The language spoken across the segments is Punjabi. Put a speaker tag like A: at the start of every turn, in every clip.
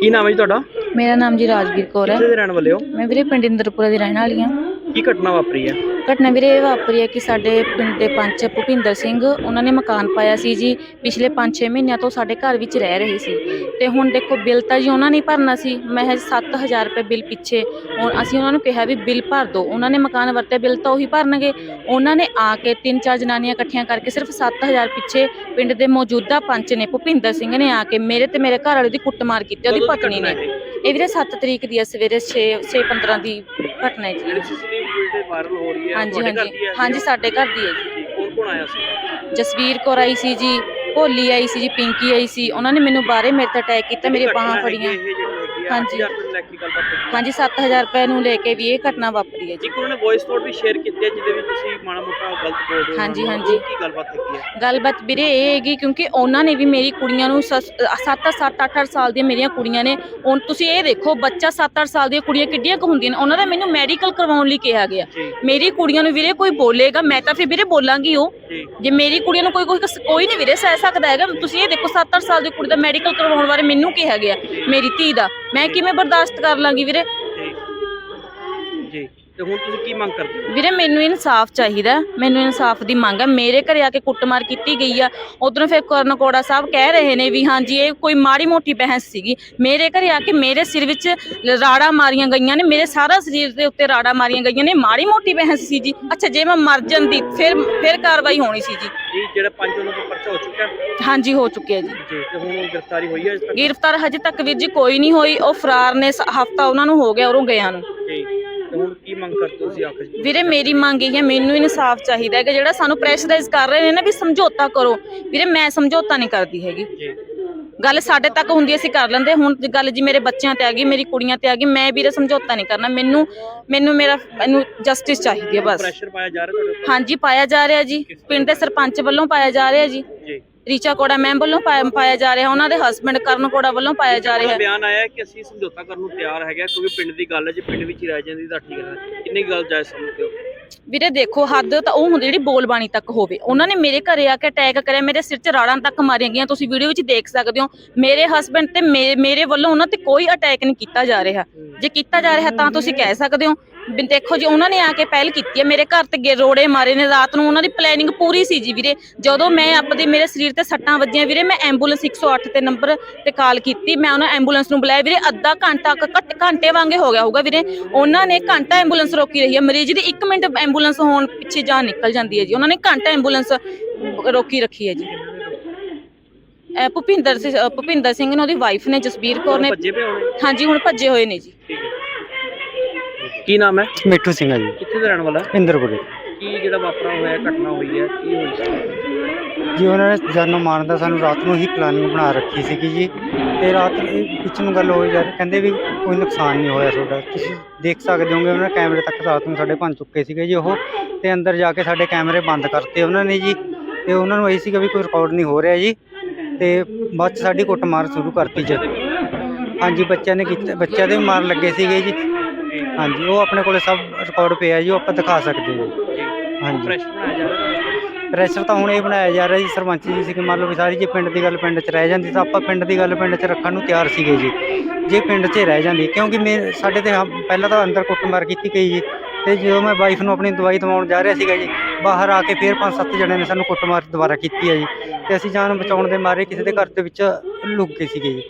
A: ਕੀ ਨਾਮ ਹੈ ਜੀ ਤੁਹਾਡਾ?
B: ਮੇਰਾ ਨਾਮ ਜੀ ਰਾਜਵੀਰ ਕੌਰ ਹੈ।
A: ਕਿੱਥੇ ਦੇ ਰਹਿਣ ਵਾਲੇ ਹੋ?
B: ਮੈਂ ਵੀਰੇ ਪਿੰਡ ਇੰਦਰਪੁਰਾ ਦੀ ਰਹਿਣ ਵਾਲੀ ਹਾਂ।
A: ਕੀ ਘਟਨਾ ਵਾਪਰੀ ਹੈ?
B: ਘਟਨਾ ਵੀਰੇ ਇਹ ਵਾਪਰੀ ਹੈ ਕਿ ਸਾਡੇ ਪਿੰਡ ਦੇ ਪੰਚ ਭੁਪਿੰਦਰ ਸਿੰਘ ਉਹਨਾਂ ਨੇ ਮਕਾਨ ਪਾਇਆ ਸੀ ਜੀ ਪਿਛਲੇ 5-6 ਮਹੀਨਿਆਂ ਤੋਂ ਸਾਡੇ ਘਰ ਵਿੱਚ ਰਹਿ ਰਹੇ ਸੀ। ਤੇ ਹੁਣ ਦੇਖੋ ਬਿੱਲ ਤਾਂ ਜੀ ਉਹਨਾਂ ਨੇ ਭਰਨਾ ਸੀ। ਮਹਿਜ਼ 7000 ਰੁਪਏ ਬਿੱਲ ਪਿੱਛੇ ਹੁਣ ਅਸੀਂ ਉਹਨਾਂ ਨੂੰ ਕਿਹਾ ਵੀ ਬਿੱਲ ਭਰ ਦਿਓ। ਉਹਨਾਂ ਨੇ ਮਕਾਨ ਵਰਤੇ ਬਿੱਲ ਤਾਂ ਉਹੀ ਭਰਨਗੇ। ਉਹਨਾਂ ਨੇ ਆ ਕੇ ਤਿੰਨ ਚਾਰ ਜਨਾਨੀਆਂ ਇਕੱਠੀਆਂ ਕਰਕੇ ਸਿਰਫ 7000 ਪਿੱਛੇ ਪਿੰਡ ਦੇ ਮੌਜੂਦਾ ਪੰਚ ਨੇ ਭੁਪਿੰਦਰ ਸਿੰਘ ਨੇ ਆ ਕੇ ਮੇਰੇ ਤੇ ਮੇਰੇ ਘਰ ਵਾਲੇ ਦੀ ਕੁੱਟਮਾਰ ਕੀਤੀ ਉਹਦੀ ਪਤਨੀ ਨੇ।
A: ਇਹ?
B: ਵੀਰੇ 7 ਤਰੀਕ ਦੀ ਹੈ ਸਵੇਰੇ 6 6:15 ਦੀ ਘਟਨਾ ਹੈ ਜੀ।
A: ਵੀਡੀਓ ਵਾਇਰਲ ਹੋ ਰਹੀ ਹੈ
B: ਹਾਂਜੀ ਹਾਂਜੀ। ਹਾਂਜੀ ਸਾਡੇ ਘਰ ਦੀ ਹੈ ਜੀ।
A: ਕੌਣ ਕੌਣ ਆਇਆ ਸੀ?
B: ਜਸਵੀਰ ਕੌਰ ਆਈ ਸੀ ਜੀ ਭੋਲੀ ਆਈ ਸੀ ਜੀ ਪਿੰਕੀ ਆਈ ਸੀ ਉਹਨਾਂ ਨੇ ਮੈਨੂੰ ਬਾਹਰੇ ਮੇਰੇ ਤੇ ਅਟੈਕ ਕੀਤਾ ਮੇਰੀ ਬਾਹਾਂ ਫੜੀਆਂ। ਹਾਂਜੀ।
A: 8000 ਰੁਪਏ ਲੈ ਕੇ ਗੱਲਬਾਤ ਕੀਤੀ
B: ਹਾਂਜੀ 7000 ਰੁਪਏ ਨੂੰ ਲੈ ਕੇ ਵੀ ਇਹ ਘਟਨਾ ਵਾਪਰੀ ਹੈ ਜੀ।
A: ਇੱਕ ਉਹਨਾਂ ਨੇ ਵੌਇਸ ਨੋਟ ਵੀ ਸ਼ੇਅਰ ਕੀਤੀ ਹੈ ਜਿਹਦੇ ਵਿੱਚ ਤੁਸੀਂ ਮਾੜਾ ਮੋਟਾ ਗਲਤ ਬੋਲ ਰਹੇ ਹੋ।
B: ਹਾਂਜੀ,
A: ਉਹਨਾਂ ਨੂੰ।
B: ਹਾਂਜੀ।
A: ਉਹ ਕੀ ਗੱਲਬਾਤ ਹੈਗੀ ਹੈ?
B: ਗੱਲਬਾਤ ਵੀਰੇ ਇਹ ਹੈਗੀ ਕਿਉਂਕਿ ਉਹਨਾਂ ਨੇ ਵੀ ਮੇਰੀ ਕੁੜੀਆਂ ਨੂੰ 7 7 8 8 ਸਾਲ ਦੀਆਂ ਮੇਰੀਆਂ ਕੁੜੀਆਂ ਨੇ। ਹੁਣ ਤੁਸੀਂ ਇਹ ਦੇਖੋ ਬੱਚਾ 7 8 ਸਾਲ ਦੀਆਂ ਕੁੜੀਆਂ ਕਿੱਡੀਆਂ ਕੁ ਹੁੰਦੀਆਂ ਨੇ। ਉਹਨਾਂ ਦਾ ਮੈਨੂੰ ਮੈਡੀਕਲ ਕਰਵਾਉਣ ਲਈ ਕਿਹਾ ਗਿਆ।
A: ਜੀ।
B: ਮੇਰੀ ਕੁੜੀਆਂ ਨੂੰ ਵੀਰੇ ਕੋਈ ਬੋਲੇਗਾ ਮੈਂ ਤਾਂ ਫਿਰ ਵੀਰੇ ਬੋਲਾਂਗੀ ਉਹ।
A: ਜੀ।
B: ਜੇ ਮੇਰੀ ਕੁੜੀਆਂ ਨੂੰ ਕੋਈ ਕੋਈ ਕੋਈ ਨਹੀਂ ਵੀਰੇ ਸਹਿ ਸਕਦਾ ਹੈਗਾ। ਤੁਸੀਂ ਇਹ ਦੇਖੋ 7-8 ਸਾਲ ਦੀ ਕੁੜੀ ਦਾ ਮੈਡੀਕਲ ਕਰਵਾਉਣ ਬਾਰੇ ਮੈਨੂੰ ਕਿਹਾ ਗਿਆ ਮੇਰੀ ਧੀ ਦਾ। ਮੈਂ ਕਿਵੇਂ ਬਰਦਾਸ਼ਤ ਕਰ ਲਾਂਗੀ ਵੀਰੇ।
A: ਤੇ ਹੁਣ ਤੁਸੀਂ ਕੀ ਮੰਗ ਕਰਦੇ ਹੋ?
B: ਵੀਰੇ ਮੈਨੂੰ ਇਨਸਾਫ ਚਾਹੀਦਾ। ਮੈਨੂੰ ਇਨਸਾਫ ਦੀ ਮੰਗ ਹੈ। ਮੇਰੇ ਘਰੇ ਆ ਕੇ ਕੁੱਟਮਾਰ ਕੀਤੀ ਗਈ ਆ। ਉਧਰੋਂ ਫਿਰ ਕਰਨ ਕੋੜਾ ਸਾਹਿਬ ਕਹਿ ਰਹੇ ਨੇ ਵੀ ਹਾਂਜੀ ਇਹ ਕੋਈ ਮਾੜੀ ਮੋਟੀ ਬਹਿਸ ਸੀਗੀ। ਮੇਰੇ ਘਰੇ ਆ ਕੇ ਮੇਰੇ ਸਿਰ ਵਿੱਚ ਰਾੜਾ ਮਾਰੀਆਂ ਗਈਆਂ ਨੇ। ਮੇਰੇ ਸਾਰਾ ਸਰੀਰ ਦੇ ਉੱਤੇ ਰਾੜਾ ਮਾਰੀਆਂ ਗਈਆਂ ਨੇ। ਮਾੜੀ ਮੋਟੀ ਬਹਿਸ ਸੀ ਜੀ। ਅੱਛਾ ਜੇ ਮੈਂ ਮਰ ਜਾਂਦੀ ਫਿਰ ਫਿਰ ਕਾਰਵਾਈ ਹੋਣੀ ਸੀ ਜੀ।
A: ਜੀ ਜਿਹੜਾ ਪੰਜ ਉਹਨਾਂ ਦਾ ਪਰਚਾ ਹੋ ਚੁੱਕਾ
B: ਹਾਂਜੀ ਹੋ ਚੁੱਕਿਆ ਜੀ।
A: ਜੀ ਤੇ ਹੁਣ ਉਹ ਗ੍ਰਿਫਤਾਰੀ ਹੋਈ ਹੈ ਇਸ ਤੱਕ?
B: ਗ੍ਰਿਫਤਾਰ ਹਜੇ ਤੱਕ ਵੀਰ ਜੀ ਕੋਈ ਨਹੀਂ ਹੋਈ। ਉਹ ਫਰਾਰ ਨੇ। ਹਫਤਾ ਉਹਨਾਂ ਨੂੰ ਹੋ ਗਿਆ ਉਰੋਂ ਗਿਆ ਨੂੰ।
A: ਜੀ ਤੇ ਹੁਣ ਮੰਗ ਕਰਦੇ ਹੋ ਤੁਸੀਂ ਆਖਰ
B: ਵੀਰੇ ਮੇਰੀ ਮੰਗ ਇਹ ਹੈ ਮੈਨੂੰ ਇਨਸਾਫ ਚਾਹੀਦਾ ਹੈ ਕਿ ਜਿਹੜਾ ਸਾਨੂੰ ਪ੍ਰੈਸ਼ਰਾਈਜ਼ ਕਰ ਰਹੇ ਨੇ ਨਾ ਵੀ ਸਮਝੌਤਾ ਕਰੋ। ਵੀਰੇ ਮੈਂ ਸਮਝੌਤਾ ਨਹੀਂ ਕਰਦੀ ਹੈਗੀ।
A: ਜੀ।
B: ਗੱਲ ਸਾਡੇ ਤੱਕ ਹੁੰਦੀ ਅਸੀਂ ਕਰ ਲੈਂਦੇ ਹੁਣ ਗੱਲ ਜੀ ਮੇਰੇ ਬੱਚਿਆਂ ਤੇ ਆ ਗਈ ਮੇਰੀ ਕੁੜੀਆਂ ਤੇ ਆ ਗਈ ਮੈਂ ਵੀਰੇ ਸਮਝੌਤਾ ਨਹੀਂ ਕਰਨਾ। ਮੈਨੂੰ ਮੈਨੂੰ ਮੇਰਾ ਮੈਨੂੰ ਜਸਟਿਸ ਚਾਹੀਦੀ ਹੈ ਬਸ।
A: ਪ੍ਰੈਸ਼ਰ ਪਾਇਆ ਜਾ ਰਿਹਾ ਤੁਹਾਡੇ
B: ਹਾਂਜੀ ਪਾਇਆ ਜਾ ਰਿਹਾ ਜੀ। ਪਿੰਡ ਦੇ ਸਰਪੰਚ ਵੱਲੋਂ ਪਾਇਆ ਜਾ ਰਿਹਾ ਜੀ।
A: ਉੱਪਰ ਜੀ।
B: ਰੀਚਾ ਕੋੜਾ ਮੈਮ ਵੱਲੋਂ ਪਾਇਆ- ਪਾਇਆ ਜਾ ਰਿਹਾ ਉਹਨਾਂ ਦੇ ਹਸਬੰਡ ਕਰਨ ਕੋੜਾ ਵੱਲੋਂ ਪਾਇਆ ਜਾ ਰਿਹਾ।
A: ਬਿਆਨ ਆਇਆ ਹੈ ਕਿ ਅਸੀਂ ਸਮਝੌਤਾ ਕਰਨ ਨੂੰ ਤਿਆਰ ਹੈਗਾ ਕਿਉਂਕਿ ਪਿੰਡ ਦੀ ਗੱਲ ਹੈ ਜੇ ਪਿੰਡ ਵਿੱਚ ਹੀ ਰਹਿ ਜਾਂਦੀ ਤਾਂ ਠੀਕ ਹੈ। ਕਿੰਨੀ ਗੱਲ ਜਾਇਜ਼ ਸਮਝਦੇ ਹੋ?
B: ਵੀਰੇ ਦੇਖੋ ਹੱਦ ਤਾਂ ਉਹ ਹੁੰਦੀ ਜਿਹੜੀ ਬੋਲਬਾਣੀ ਤੱਕ ਹੋਵੇ। ਉਹਨਾਂ ਨੇ ਮੇਰੇ ਘਰੇ ਆ ਕੇ ਅਟੈਕ ਕਰਿਆ ਮੇਰੇ ਸਿਰ 'ਚ ਰਾੜਾਂ ਤੱਕ ਮਾਰੀਆਂ ਗਈਆਂ। ਤੁਸੀਂ ਵੀਡੀਓ ਵਿੱਚ ਦੇਖ ਸਕਦੇ ਹੋ ਮੇਰੇ ਹਸਬੰਡ ਤੇ ਮੇਰੇ ਵੱਲੋਂ ਉਹਨਾਂ ਤੇ ਕੋਈ ਅਟੈਕ ਨਹੀਂ ਕੀਤਾ ਜਾ ਰਿਹਾ। ਜੇ ਕੀਤਾ ਜਾ ਰਿਹਾ ਤਾਂ ਤੁਸੀਂ ਕਹਿ ਸਕਦੇ ਹੋ ਵੀ ਦੇਖੋ ਜੀ ਉਹਨਾਂ ਨੇ ਆ ਕੇ ਪਹਿਲ ਕੀਤੀ ਹੈ। ਮੇਰੇ ਘਰ ਤੇ ਗੇ- ਰੋੜੇ ਮਾਰੇ ਨੇ ਰਾਤ ਨੂੰ। ਉਹਨਾਂ ਦੀ ਪਲੈਨਿੰਗ ਪੂਰੀ ਸੀ ਜੀ ਵੀਰੇ। ਜਦੋਂ ਮੈਂ ਆਪਦੇ ਮੇਰੇ ਸਰੀਰ ਤੇ ਸੱਟਾਂ ਵੱਜੀਆਂ ਵੀਰੇ ਮੈਂ ਐਂਬੂਲੈਂਸ 108 ਤੇ ਨੰਬਰ ਤੇ ਕਾਲ ਕੀਤੀ। ਮੈਂ ਉਹਨਾਂ ਐਂਬੂਲੈਂਸ ਨੂੰ ਬੁਲਾਇਆ। ਵੀਰੇ ਅੱਧਾ ਘੰਟਾ ਘੱਟ ਘੰਟੇ ਵਾਂਗੇ ਹੋ ਗਿਆ ਹੋਊਗਾ ਵੀਰੇ। ਉਹਨਾਂ ਨੇ ਘੰਟਾ ਐਂਬੂਲੈਂਸ ਰੋਕੀ ਰਹੀ ਹੈ। ਮਰੀਜ਼ ਦੀ 1 ਮਿੰਟ ਐਂਬੂਲੈਂਸ ਹੋਣ ਪਿੱਛੇ ਜਾਨ ਨਿਕਲ ਜਾਂਦੀ ਹੈ ਜੀ। ਉਹਨਾਂ ਨੇ ਘੰਟਾ ਐਂਬੂਲੈਂਸ ਰੋਕੀ ਰੱਖੀ ਹੈ ਜੀ। ਭੁਪਿੰਦਰ ਸਿੰਘ ਭੁਪਿੰਦਰ ਸਿੰਘ ਨੇ ਉਹਦੀ ਵਾਈਫ ਨੇ ਜਸਬੀਰ ਕੌਰ ਨੇ ਹਾਂਜੀ ਹੁਣ ਭੱਜੇ ਹੋਏ ਨੇ ਜੀ।
A: ਕੀ ਨਾਮ ਹੈ?
C: ਮਿੱਠੂ ਸਿੰਘ ਆ ਜੀ।
A: ਕਿੱਥੇ ਦਾ ਰਹਿਣ ਵਾਲਾ? ਹੈ?
C: ਇੰਦਰਪੁਰੇ।
A: ਕੀ ਜਿਹੜਾ ਵਾਪਰਾ ਹੋਇਆ ਘਟਨਾ ਹੋਈ ਹੈ ਕੀ ਹੋਈ ਸੀ?
C: ਜੀ ਉਹਨਾਂ ਨੇ ਜਾਨੋਂ ਮਾਰਨ ਦਾ ਸਾਨੂੰ ਰਾਤ ਨੂੰ ਹੀ ਪਲਾਨਿੰਗ ਬਣਾ ਰੱਖੀ ਸੀਗੀ ਜੀ। ਤੇ ਰਾਤ ਇਹ ਵਿੱਚ ਨੂੰ ਗੱਲ ਹੋਈ ਯਾਰ ਕਹਿੰਦੇ ਵੀ ਕੋਈ ਨੁਕਸਾਨ ਨਹੀਂ ਹੋਇਆ ਤੁਹਾਡਾ। ਤੁਸੀਂ ਦੇਖ ਸਕਦੇ ਹੋਗੇ ਉਹਨਾਂ ਨੇ ਕੈਮਰੇ ਤੱਕ ਰਾਤ ਨੂੰ ਸਾਡੇ ਭੰਨ ਚੁੱਕੇ ਸੀਗੇ ਜੀ ਉਹ। ਤੇ ਅੰਦਰ ਜਾ ਕੇ ਸਾਡੇ ਕੈਮਰੇ ਬੰਦ ਕਰਤੇ ਉਹਨਾਂ ਨੇ ਜੀ। ਤੇ ਉਹਨਾਂ ਨੂੰ ਇਹ ਸੀਗਾ ਵੀ ਕੋਈ ਰਿਕਾਰਡ ਨਹੀਂ ਹੋ ਰਿਹਾ ਜੀ। ਤੇ ਬਾਅਦ 'ਚ ਸਾਡੀ ਕੁੱਟਮਾਰ ਸ਼ੁਰੂ ਕਰਤੀ ਜੀ। ਹਾਂਜੀ ਬੱਚਿਆਂ ਨੇ ਕੀਤਾ ਬੱਚਿਆਂ ਦੇ ਵੀ ਮਾਰਨ ਲੱਗੇ ਸੀਗੇ ਜੀ। ਹਾਂਜੀ ਉਹ ਆਪਣੇ ਕੋਲੇ ਸਭ ਰਿਕਾਰਡ ਪਿਆ ਜੀ ਉਹ ਆਪਾਂ ਦਿਖਾ ਸਕਦੇ ਹਾਂ। ਹਾਂਜੀ।
A: ਪ੍ਰੈਸ਼ਰ ਬਣਾਇਆ ਜਾ ਰਿਹਾ ਹੈ
C: ਪ੍ਰੈਸ਼ਰ ਤਾਂ ਹੁਣ ਇਹ ਬਣਾਇਆ ਜਾ ਰਿਹਾ ਜੀ ਸਰਪੰਚ ਜੀ ਸੀ ਕਿ ਮੰਨ ਲਓ ਵੀ ਸਾਰੀ ਜੇ ਪਿੰਡ ਦੀ ਗੱਲ ਪਿੰਡ 'ਚ ਰਹਿ ਜਾਂਦੀ ਤਾਂ ਆਪਾਂ ਪਿੰਡ ਦੀ ਗੱਲ ਪਿੰਡ 'ਚ ਰੱਖਣ ਨੂੰ ਤਿਆਰ ਸੀਗੇ ਜੀ। ਜੇ ਪਿੰਡ 'ਚ ਰਹਿ ਜਾਂਦੀ ਕਿਉਂਕਿ ਮੇ ਸਾਡੇ ਤੇ ਹਮ- ਪਹਿਲਾਂ ਤਾਂ ਅੰਦਰ ਕੁੱਟਮਾਰ ਕੀਤੀ ਗਈ ਜੀ ਤੇ ਜਦੋਂ ਮੈਂ ਵਾਈਫ ਨੂੰ ਆਪਣੀ ਦਵਾਈ ਦਵਾਉਣ ਜਾ ਰਿਹਾ ਸੀਗਾ ਜੀ ਬਾਹਰ ਆ ਕੇ ਫਿਰ ਪੰਜ ਸੱਤ ਜਣਿਆਂ ਨੇ ਸਾਨੂੰ ਕੁੱਟਮਾਰ ਦੁਬਾਰਾ ਕੀਤੀ ਹੈ ਜੀ ਤੇ ਅਸੀਂ ਜਾਨ ਬਚਾਉਣ ਦੇ ਮਾਰੇ ਕਿਸੇ ਦੇ ਘਰ ਦੇ ਵਿੱਚ ਲੁੱਕ ਗਏ ਸੀਗੇ ਜੀ।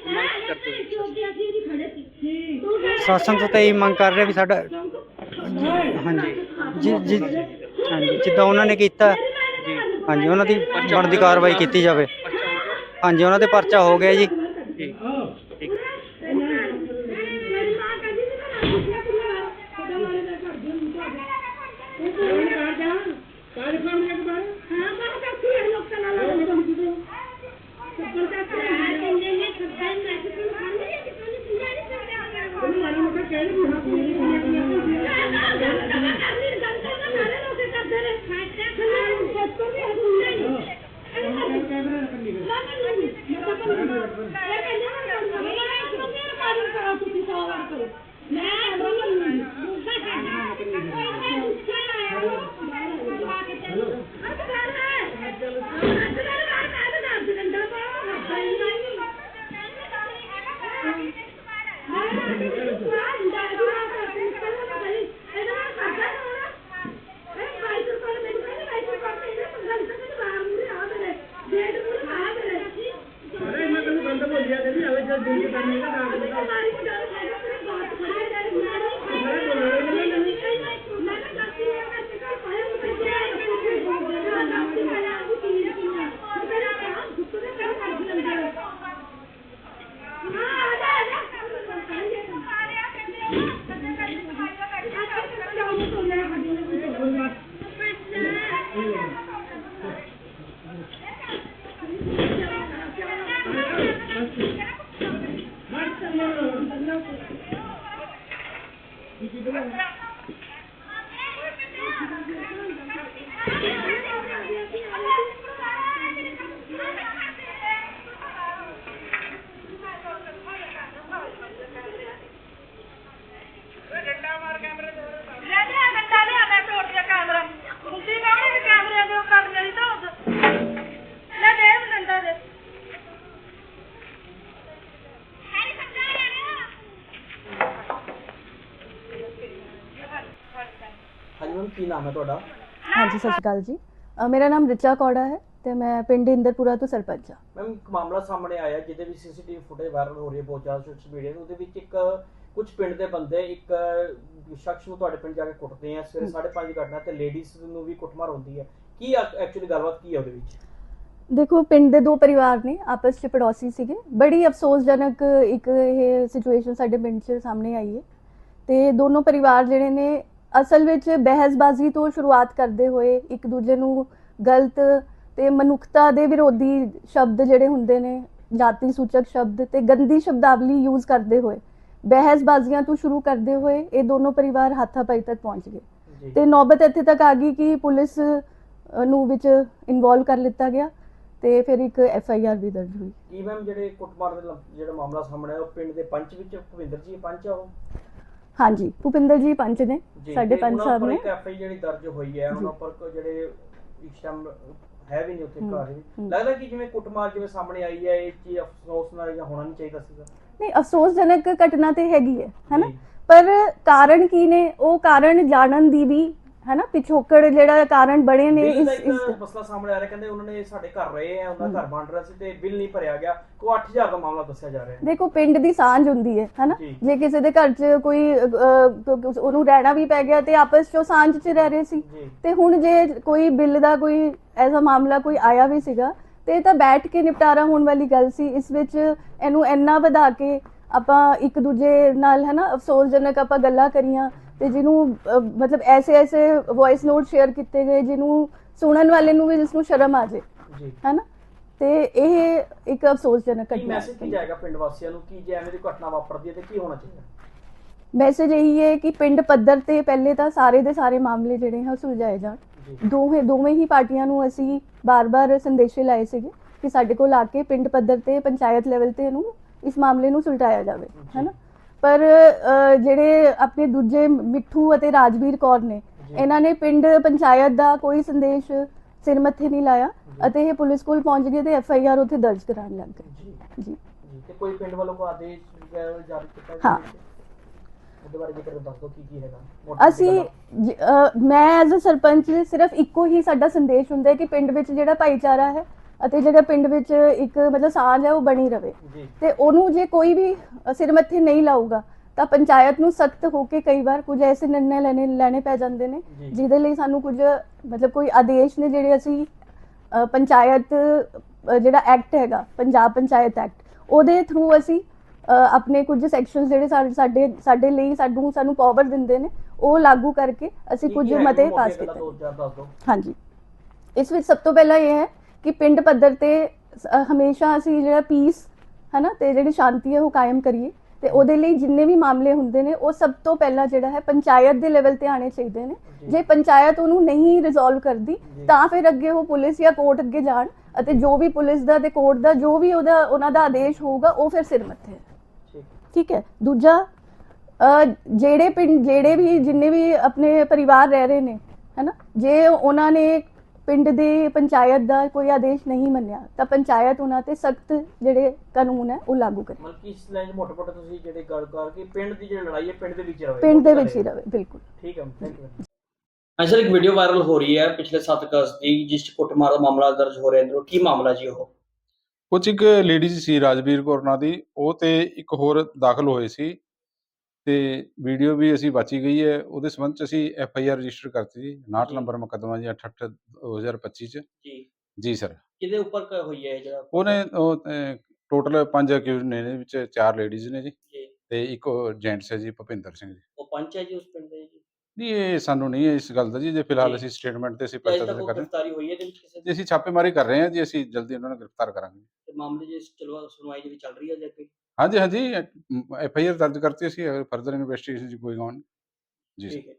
C: ਪ੍ਰਸ਼ਾਸਨ ਤੋਂ ਤਾਂ ਇਹ ਮੰਗ ਕਰ ਰਿਹਾ ਵੀ ਸਾਡਾ ਹਾਂਜੀ। ਜੀ ਜੀ ਹਾਂਜੀ। ਜਿੱਦਾਂ ਉਹਨਾਂ ਨੇ ਕੀਤਾ, ਹਾਂਜੀ, ਉਹਨਾਂ ਦੀ ਬਣਦੀ ਕਾਰਵਾਈ ਕੀਤੀ ਜਾਵੇ। ਹਾਂਜੀ, ਉਹਨਾਂ ਤੇ ਪਰਚਾ ਹੋ ਗਿਆ ਜੀ।
D: ਲੈ ਕੀ
A: ਨਾਮ ਹੈ ਤੁਹਾਡਾ?
E: ਹਾਂਜੀ ਸਤਿ ਸ਼੍ਰੀ ਅਕਾਲ ਜੀ। ਅ, ਮੇਰਾ ਨਾਮ ਰਿਚਾ ਕੌੜਾ ਹੈ ਤੇ ਮੈਂ ਪਿੰਡ ਇੰਦਰਪੁਰਾ ਤੋਂ ਸਰਪੰਚ ਹਾਂ।
A: ਮੈਮ ਇੱਕ ਮਾਮਲਾ ਸਾਹਮਣੇ ਆਇਆ ਜਿਹਦੇ ਵਿੱਚ ਸੀਸੀਟੀਵੀ ਫੁਟੇਜ ਵਾਇਰਲ ਹੋ ਰਹੀ ਹੈ ਬਹੁਤ ਜ਼ਿਆਦਾ ਸੋਸ਼ਲ ਮੀਡੀਆ ਤੇ। ਉਹਦੇ ਵਿੱਚ ਇੱਕ ਕੁਝ ਪਿੰਡ ਦੇ ਬੰਦੇ ਇੱਕ ਸ਼ਖਸ ਨੂੰ ਤੁਹਾਡੇ ਪਿੰਡ ਜਾ ਕੇ ਕੁੱਟਦੇ ਆ। ਸਵੇਰੇ 5:30 ਦੀ ਘਟਨਾ ਤੇ ਲੇਡੀਜ਼ ਨੂੰ ਵੀ ਕੁੱਟਮਾਰ ਹੁੰਦੀ ਹੈ। ਕੀ ਐਕਚੁਅਲੀ ਗੱਲਬਾਤ ਕੀ ਹੈ ਉਹਦੇ ਵਿੱਚ?
E: ਦੇਖੋ ਪਿੰਡ ਦੇ ਦੋ ਪਰਿਵਾਰ ਨੇ ਆਪਸ 'ਚ ਪੜੋਸੀ ਸੀਗੇ। ਬੜੀ ਅਫਸੋਸਜਨਕ ਇੱਕ ਇਹ ਸਿਚੁਏਸ਼ਨ ਸਾਡੇ ਪਿੰਡ 'ਚ ਸਾਹਮਣੇ ਆਈ ਹੈ। ਤੇ ਦੋਨੋਂ ਪਰਿਵਾਰ ਜਿਹੜੇ ਨੇ ਅਸਲ ਵਿੱਚ ਬਹਿਸਬਾਜ਼ੀ ਤੋਂ ਸ਼ੁਰੂਆਤ ਕਰਦੇ ਹੋਏ ਇੱਕ ਦੂਜੇ ਨੂੰ ਗਲਤ ਤੇ ਮਨੁੱਖਤਾ ਦੇ ਵਿਰੋਧੀ ਸ਼ਬਦ ਜਿਹੜੇ ਹੁੰਦੇ ਨੇ ਜਾਤੀ ਸੂਚਕ ਸ਼ਬਦ ਤੇ ਗੰਦੀ ਸ਼ਬਦਾਵਲੀ ਯੂਜ਼ ਕਰਦੇ ਹੋਏ ਬਹਿਸਬਾਜ਼ੀਆਂ ਤੋਂ ਸ਼ੁਰੂ ਕਰਦੇ ਹੋਏ ਇਹ ਦੋਨੋਂ ਪਰਿਵਾਰ ਹੱਥਾਪਾਈ ਤੱਕ ਪਹੁੰਚ ਗਏ। ਤੇ ਨੌਬਤ ਇੱਥੇ ਤੱਕ ਆ ਗਈ ਕਿ ਪੁਲਿਸ ਨੂੰ ਵਿੱਚ ਇਨਵੋਲਵ ਕਰ ਲਿੱਤਾ ਗਿਆ ਤੇ ਫਿਰ ਇੱਕ ਐਫ ਆਈ ਆਰ ਵੀ ਦਰਜ ਹੋਈ।
A: ਕੀ ਮੈਮ ਜਿਹੜੇ ਕੁੱਟਮਾਰ ਦੇ ਜਿਹੜਾ ਮਾਮਲਾ ਸਾਹਮਣੇ ਆਇਆ ਉਹ ਪਿੰਡ ਦੇ ਪੰਚ ਵਿੱਚ ਭਵਿੰਦਰ ਜੀ ਪੰਚ ਆ ਉਹ?
E: ਹਾਂਜੀ ਭੁਪਿੰਦਰ ਜੀ ਪੰਚ ਨੇ ਸਾਡੇ ਪੰਚ ਸਾਹਿਬ ਨੇ।
A: ਐਫਆਈ ਜਿਹੜੀ ਦਰਜ ਹੋਈ ਹੈ ਉਹਨਾਂ ਉੱਪਰ ਕੋ ਜਿਹੜੇ ਇਸ ਟਾਈਮ ਹੈ ਵੀ ਨਹੀਂ ਉੱਥੇ ਘਰ। ਲੱਗਦਾ ਕਿ ਜਿਵੇਂ ਕੁੱਟਮਾਰ ਜਿਵੇਂ ਸਾਹਮਣੇ ਆਈ ਹੈ ਇਹ ਚੀਜ਼ ਅਫਸੋਸ ਨਾਲ ਜਾਂ ਹੋਣਾ ਨਹੀਂ ਚਾਹੀਦਾ ਸੀਗਾ?
E: ਨਹੀਂ ਅਫਸੋਸਜਨਕ ਘਟਨਾ ਤੇ ਹੈਗੀ ਹੈ ਹੈਨਾ? ਪਰ ਕਾਰਨ ਕੀ ਨੇ? ਉਹ ਕਾਰਨ ਜਾਣਨ ਦੀ ਵੀ ਹੈਨਾ ਪਿਛੋਕੜ ਜਿਹੜਾ ਕਾਰਨ ਬੜੇ ਨੇ ਇਸ ਇਸ
A: ਮਸਲਾ ਸਾਹਮਣੇ ਆ ਰਿਹਾ ਕਹਿੰਦੇ ਉਹਨਾਂ ਨੇ ਸਾਡੇ ਘਰ ਰਹੇ ਆ ਉਹਨਾਂ ਦਾ ਘਰ ਬਣ ਰਿਹਾ ਸੀ ਤੇ ਬਿੱਲ ਨਹੀਂ ਭਰਿਆ ਗਿਆ। ਕੋ 8000 ਦਾ ਮਾਮਲਾ ਦੱਸਿਆ ਜਾ ਰਿਹਾ। ਹੈ
E: ਦੇਖੋ ਪਿੰਡ ਦੀ ਸਾਂਝ ਹੁੰਦੀ ਹੈ ਹੈਨਾ?
A: ਜੀ।
E: ਕਿਸੇ ਦੇ ਘਰ 'ਚ ਕੋਈ ਉਹਨੂੰ ਰਹਿਣਾ ਵੀ ਪੈ ਗਿਆ ਤੇ ਆਪਸ 'ਚ ਸਾਂਝ 'ਚ ਰਹਿ ਰਹੇ ਸੀ। ਤੇ ਹੁਣ ਜੇ ਕੋਈ ਬਿੱਲ ਦਾ ਕੋਈ ਐਸਾ ਮਾਮਲਾ ਕੋਈ ਆਇਆ ਵੀ ਸੀਗਾ ਤੇ ਇਹ ਤਾਂ ਬੈਠ ਕੇ ਨਿਪਟਾਰਾ ਹੋਣ ਵਾਲੀ ਗੱਲ ਸੀ। ਇਸ ਵਿੱਚ ਇਹਨੂੰ ਇੰਨਾ ਵਧਾ ਕੇ ਆਪਾਂ ਇੱਕ ਦੂਜੇ ਨਾਲ ਹੈ ਨਾ ਅਫਸੋਸਜਨਕ ਆਪਾਂ ਗੱਲਾਂ ਕਰੀਆਂ। ਤੇ ਜਿਹਨੂੰ ਮਤਲਬ ਐਸੇ ਐਸੇ ਵੌਇਸ ਨੋਟ ਸ਼ੇਅਰ ਕੀਤੇ ਗਏ ਜਿਹਨੂੰ ਸੁਣਨ ਵਾਲੇ ਨੂੰ ਵੀ ਜਿਸ ਨੂੰ ਸ਼ਰਮ ਆ ਜੇ
A: ਜੀ।
E: ਹੈ ਨਾ ਤੇ ਇਹ ਇੱਕ ਅਫਸੋਸਜਨਕ ਘਟਨਾ
A: ਮੈਸੇਜ ਕੀ ਜਾਏਗਾ ਪਿੰਡ ਵਾਸੀਆਂ ਨੂੰ? ਕਿ ਜੇ ਐਵੇਂ ਦੀ ਘਟਨਾ ਵਾਪਰਦੀ ਹੈ ਤੇ ਕੀ ਹੋਣਾ ਚਾਹੀਦਾ?
E: ਮੈਸੇਜ ਇਹੀ ਹੈ ਕਿ ਪਿੰਡ ਪੱਧਰ ਤੇ ਪਹਿਲੇ ਤਾਂ ਸਾਰੇ ਦੇ ਸਾਰੇ ਮਾਮਲੇ ਜਿਹੜੇ ਹੈ ਉਹ ਸੁਲਝਾਏ ਜਾਣ। ਦੋਵੇਂ ਦੋਵੇਂ ਹੀ ਪਾਰਟੀਆਂ ਨੂੰ ਅਸੀਂ ਬਾਰ-ਬਾਰ ਸੰਦੇਸ਼ੇ ਲਾਏ ਸੀਗੇ ਕਿ ਸਾਡੇ ਕੋਲ ਆ ਕੇ ਪਿੰਡ ਪੱਧਰ ਤੇ ਪੰਚਾਇਤ ਲੈਵਲ ਤੇ ਇਹਨੂੰ ਇਸ ਮਾਮਲੇ ਨੂੰ ਸੁਲਟਾਇਆ ਜਾਵੇ। ਹੈਨਾ? ਪਰ ਜਿਹੜੇ ਆਪਣੇ ਦੂਜੇ ਮਿੱਠੂ ਅਤੇ ਰਾਜਵੀਰ ਕੌਰ ਨੇ। ਇਹਨਾਂ ਨੇ ਪਿੰਡ ਪੰਚਾਇਤ ਦਾ ਕੋਈ ਸੰਦੇਸ਼ ਸਿਰ ਮੱਥੇ ਨਹੀਂ ਲਾਇਆ ਅਤੇ ਇਹ ਪੁਲਿਸ ਕੋਲ ਪਹੁੰਚ ਗਏ ਤੇ ਐਫ ਆਈ ਆਰ ਉੱਥੇ ਦਰਜ ਕਰਾਉਣ ਲੱਗ ਗਏ
A: ਜੀ ਤੇ ਕੋਈ ਪਿੰਡ ਵੱਲੋਂ ਕੋਈ ਆਦੇਸ਼ ਜਾਰੀ ਕੀਤਾ
E: ਹਾਂ।
A: ਹੈ? ਉਹਦੇ ਬਾਰੇ ਜੇਕਰ ਦੱਸ ਦਿਓ ਕੀ ਕੀ ਹੈਗਾ ਮੋਟੀ-ਮੋਟੀ
E: ਅਸੀਂ ਮੈਂ ਐਜ਼ ਅ ਸਰਪੰਚ ਸਿਰਫ ਇੱਕੋ ਹੀ ਸਾਡਾ ਸੰਦੇਸ਼ ਹੁੰਦਾ ਹੈ ਕਿ ਪਿੰਡ ਵਿੱਚ ਜਿਹੜਾ ਭਾਈਚਾਰਾ ਹੈ ਅਤੇ ਜਿਹੜਾ ਪਿੰਡ ਵਿੱਚ ਇੱਕ ਮਤਲਬ ਸਾਂਝ ਹੈ ਉਹ ਬਣੀ ਰਵੇ।
A: ਜੀ।
E: ਤੇ ਉਹਨੂੰ ਜੇ ਕੋਈ ਵੀ ਸਿਰ ਮੱਥੇ ਨਹੀਂ ਲਾਊਗਾ ਤਾਂ ਪੰਚਾਇਤ ਨੂੰ ਸਖਤ ਹੋ ਕੇ ਕਈ ਵਾਰ ਕੁਝ ਐਸੇ ਨਿਰਣੇ ਲੈਣੇ ਲੈਣੇ ਪੈ ਜਾਂਦੇ ਨੇ। ਜਿਹਦੇ ਲਈ ਸਾਨੂੰ ਕੁਝ ਮਤਲਬ ਕੋਈ ਆਦੇਸ਼ ਨੇ ਜਿਹੜੇ ਅਸੀਂ ਪੰਚਾਇਤ ਜਿਹੜਾ ਐਕਟ ਹੈਗਾ ਪੰਜਾਬ ਪੰਚਾਇਤ ਐਕਟ ਉਹਦੇ ਥਰੂ ਅਸੀਂ ਆਪਣੇ ਕੁਝ ਸੈਕਸ਼ਨਸ ਜਿਹੜੇ ਸਾਡੇ ਸਾਡੇ ਲਈ ਸਾਨੂੰ ਸਾਨੂੰ ਪਾਵਰ ਦਿੰਦੇ ਨੇ ਉਹ ਲਾਗੂ ਕਰਕੇ ਅਸੀਂ ਕੁਝ ਮਤੇ ਪਾਸ ਕੀਤੇ ਹਾਂਜੀ। ਇਸ ਵਿੱਚ ਸਭ ਤੋਂ ਪਹਿਲਾਂ ਇਹ ਹੈ ਕਿ ਪਿੰਡ ਪੱਧਰ ਤੇ ਹਮੇਸ਼ਾ ਅਸੀਂ ਜਿਹੜਾ ਪੀਸ ਹਨਾ ਤੇ ਜਿਹੜੀ ਸ਼ਾਂਤੀ ਹੈ ਉਹ ਕਾਇਮ ਕਰੀਏ। ਤੇ ਉਹਦੇ ਲਈ ਜਿੰਨੇ ਵੀ ਮਾਮਲੇ ਹੁੰਦੇ ਨੇ ਉਹ ਸਭ ਤੋਂ ਪਹਿਲਾਂ ਜਿਹੜਾ ਹੈ ਪੰਚਾਇਤ ਦੇ ਲੈਵਲ ਤੇ ਆਣੇ ਚਾਹੀਦੇ ਨੇ।
A: ਜੀ।
E: ਪੰਚਾਇਤ ਉਹਨੂੰ ਨਹੀਂ ਰਿਜ਼ੋਲਵ ਕਰਦੀ। ਤਾਂ ਫਿਰ ਅੱਗੇ ਉਹ ਪੁਲਿਸ ਜਾਂ ਕੋਰਟ ਅੱਗੇ ਜਾਣ ਅਤੇ ਜੋ ਵੀ ਪੁਲਿਸ ਦਾ ਤੇ ਕੋਰਟ ਦਾ ਜੋ ਵੀ ਉਹਦਾ ਉਹਨਾਂ ਦਾ ਆਦੇਸ਼ ਹੋਊਗਾ ਉਹ ਫਿਰ ਸਿਰ ਮੱਥੇ।
A: ਠੀਕ
E: ਹੈ? ਦੂਜਾ ਜਿਹੜੇ ਪਿੰਡ ਜਿਹੜੇ ਵੀ ਜਿੰਨੇ ਵੀ ਆਪਣੇ ਪਰਿਵਾਰ ਰਹਿ ਰਹੇ ਨੇ ਹੈਨਾ ਜੇ ਉਹਨਾਂ ਨੇ ਪਿੰਡ ਦੇ ਪੰਚਾਇਤ ਦਾ ਕੋਈ ਆਦੇਸ਼ ਨਹੀਂ ਮੰਨਿਆ ਤਾਂ ਪੰਚਾਇਤ ਉਹਨਾਂ ਤੇ ਸਖਤ ਜਿਹੜੇ ਕਾਨੂੰਨ ਹੈ ਉਹ ਲਾਗੂ ਕਰੇ।
A: ਮਤਲਬ ਕਿ ਇਸ ਲਾਈਨ ਮੋਟੇ ਮੋਟੇ ਤੁਸੀਂ ਜਿਹੜੇ ਗੱਲ ਕਰ ਕਿ ਪਿੰਡ ਦੀ ਜਿਹੜੀ ਲੜਾਈ ਹੈ ਪਿੰਡ ਦੇ ਵਿੱਚ ਰਵੇ।
E: ਪਿੰਡ ਦੇ ਵਿੱਚ ਹੀ ਰਵੇ ਬਿਲਕੁਲ।
A: ਠੀਕ ਹੈ ਥੈਂਕ ਯੂ ਸਰ ਇੱਕ ਵੀਡੀਓ ਵਾਇਰਲ ਹੋ ਰਹੀ ਹੈ ਪਿਛਲੇ 7 ਅਗਸਤ ਦੀ ਜਿਸ 'ਚ ਕੁੱਟਮਾਰ ਦਾ ਮਾਮਲਾ ਦਰਜ ਹੋ ਰਿਹਾ ਅੰਦਰੋਂ ਕੀ ਮਾਮਲਾ ਜੀ ਉਹ?
F: 'ਚ ਇੱਕ ਲੇਡੀਜ਼ ਸੀ ਰਾਜਵੀਰ ਕੌਰ ਨਾਂ ਦੀ ਉਹ ਤੇ ਇੱਕ ਹੋਰ ਦਾਖਲ ਹੋਏ ਸੀ। ਤੇ ਵੀਡੀਓ ਵੀ ਅਸੀਂ ਵਾਚੀ ਗਈ ਹੈ ਉਹਦੇ ਸੰਬੰਧ ਚ ਅਸੀਂ ਐਫ ਆਈ ਆਰ ਰਜਿਸਟਰ ਕਰਤੀ ਜੀ 59
A: ਜੀ।
F: ਨੰਬਰ ਮੁਕੱਦਮਾ ਜੀ 68 2025 ਚ।
A: ਜੀ।
F: ਜੀ ਸਰ।
A: ਕਿਹਦੇ ਉੱਪਰ ਕ- ਹੋਈ ਹੈ ਇਹ ਜਿਹੜਾ
F: ਉਹਨੇ ਟੋਟਲ ਪੰਜ ਅਕਿਊਜ਼ ਨੇ ਇਹਦੇ ਵਿੱਚ ਚਾਰ ਲੇਡੀਜ਼ ਨੇ ਜੀ
A: ਜੀ।
F: ਤੇ ਇੱਕ ਜੈਂਟਸ ਹੈ ਜੀ ਭੁਪਿੰਦਰ ਸਿੰਘ ਜੀ।
A: ਉਹ ਪੰਚ ਹੈ ਜੀ ਉਸ ਪਿੰਡ ਦੇ ਜੀ?
F: ਨਹੀਂ ਇਹ ਸਾਨੂੰ ਨਹੀਂ ਇਸ ਗੱਲ ਦਾ ਜੀ ਜੇ ਫਿਲਹਾਲ
A: ਜੀ।
F: ਅਸੀਂ ਸਟੇਟਮੈਂਟ ਤੇ ਅਸੀਂ
A: ਤੇ ਅਜੇ
F: ਪਰਚਾ
A: ਤੱਕ
F: ਦਰਜ
A: ਕੋਈ
F: ਕਰ ਰਹੇ। ਹਾਂ
A: ਗ੍ਰਿਫਤਾਰੀ ਹੋਈ ਹੈ ਇਹਦੇ ਵਿੱਚ ਕਿਸੇ
F: ਜੀ
A: ਦੀ
F: ਅਸੀਂ ਛਾਪੇਮਾਰੀ ਕਰ ਰਹੇ ਹਾਂ ਜੀ ਅਸੀਂ ਜਲਦੀ ਉਹਨਾਂ ਨੂੰ ਗ੍ਰਿਫਤਾਰ ਕਰਾਂਗੇ।
A: ਤੇ ਮਾਮਲੇ ਜੀ ਚਲੋ ਸੁਣਵਾਈ ਜਿਹੜੀ ਚੱਲ ਰਹੀ ਹੈ ਜੇ ਕੋਈ
F: ਹਾਂਜੀ ਹਾਂਜੀ ਐਫ ਆਈ ਆਰ ਦਰਜ ਕਰਤੀ ਅਸੀਂ ਫਰਦਰ ਇਨਵੈਸਟੀਗੇਸ਼ਨ ਜੀ ਕੋਈ ਗੌਨ ਜੀ
A: ਠੀਕ ਹੈ।